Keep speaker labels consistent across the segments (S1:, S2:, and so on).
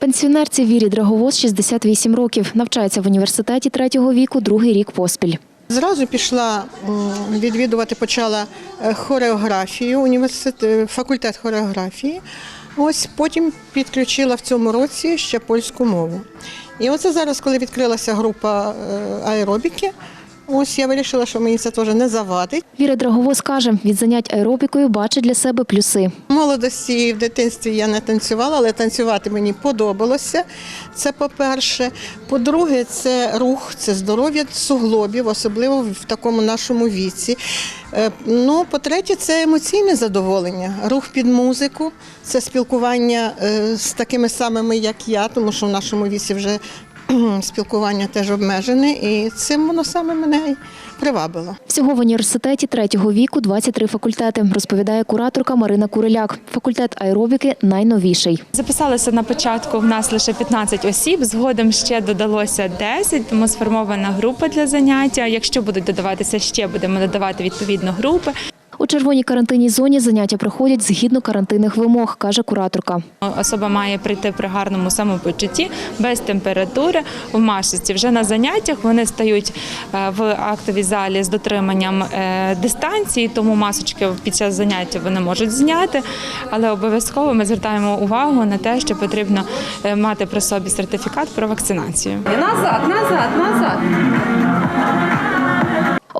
S1: Пенсіонерці Вірі Драговоз 68 років. Навчається в університеті третього віку, другий рік поспіль.
S2: Зразу пішла відвідувати, почала е, хореографію, університет, е, факультет хореографії. Ось потім підключила в цьому році ще польську мову. І оце зараз, коли відкрилася група е, аеробіки, ось я вирішила, що мені це теж не завадить.
S1: Віра Драговоз каже, від занять аеробікою бачить для себе плюси.
S2: В молодості і в дитинстві я не танцювала, але танцювати мені подобалося. Це по-перше. По-друге, це рух, це здоров'я суглобів, особливо в такому нашому віці. Е, Ну, по-третє, це емоційне задоволення. Рух під музику, це спілкування е, з такими самими, як я, тому що в нашому віці вже спілкування теж обмежене, і цим воно саме мене й привабило.
S1: Всього в університеті третього віку 23 факультети, розповідає кураторка Марина Куриляк. Факультет аеробіки найновіший.
S3: Записалося на початку в нас лише 15 осіб. Згодом ще додалося 10, тому сформована група для заняття. Якщо будуть додаватися ще, будемо додавати відповідно групи.
S1: У червоній карантинній зоні заняття проходять згідно карантинних вимог, каже кураторка.
S3: Особа має прийти при гарному самопочутті, без температури, в масочці. Вже на заняттях вони стають е, в актовій залі з дотриманням е, дистанції, тому масочки під час заняття вони можуть зняти. Але обов'язково ми звертаємо увагу на те, що потрібно е, мати при собі сертифікат про вакцинацію.
S4: Назад, назад, назад.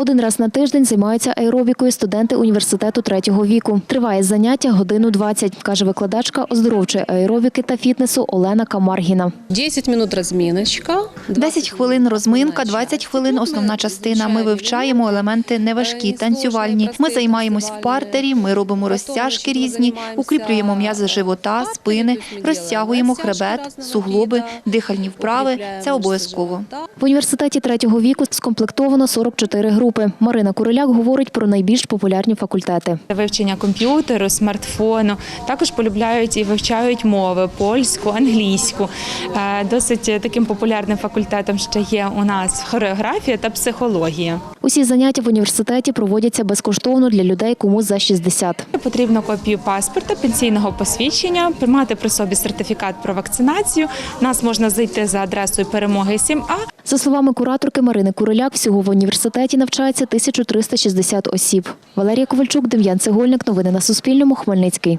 S1: Один раз на тиждень займаються аеробікою студенти університету третього віку. Триває заняття годину 20, каже викладачка оздоровчої аеробіки та фітнесу Олена Камаргіна.
S4: 10 хвилин розміночка.
S5: 10 хвилин розминка, 20 хвилин основна частина. Ми вивчаємо елементи неважкі, танцювальні. Ми займаємось в партері, ми робимо розтяжки різні, укріплюємо м'язи живота, спини, розтягуємо хребет, суглоби, дихальні вправи. Це обов'язково.
S1: В університеті третього віку скомплектовано 44 групи. Марина Куриляк говорить про найбільш популярні факультети.
S3: Вивчення комп'ютеру, смартфону також полюбляють і вивчають мови польську, англійську. Е, Досить таким популярним факультетом ще є у нас хореографія та психологія.
S1: Усі заняття в університеті проводяться безкоштовно для людей, кому за 60.
S3: Потрібно копію паспорта, пенсійного посвідчення, мати при собі сертифікат про вакцинацію. Нас можна зайти за адресою перемоги 7А
S1: За словами кураторки Марини Куриляк, всього в університеті навчається 1360 осіб. Валерія Ковальчук, Дем'ян Цегольник. Новини на Суспільному. Хмельницький.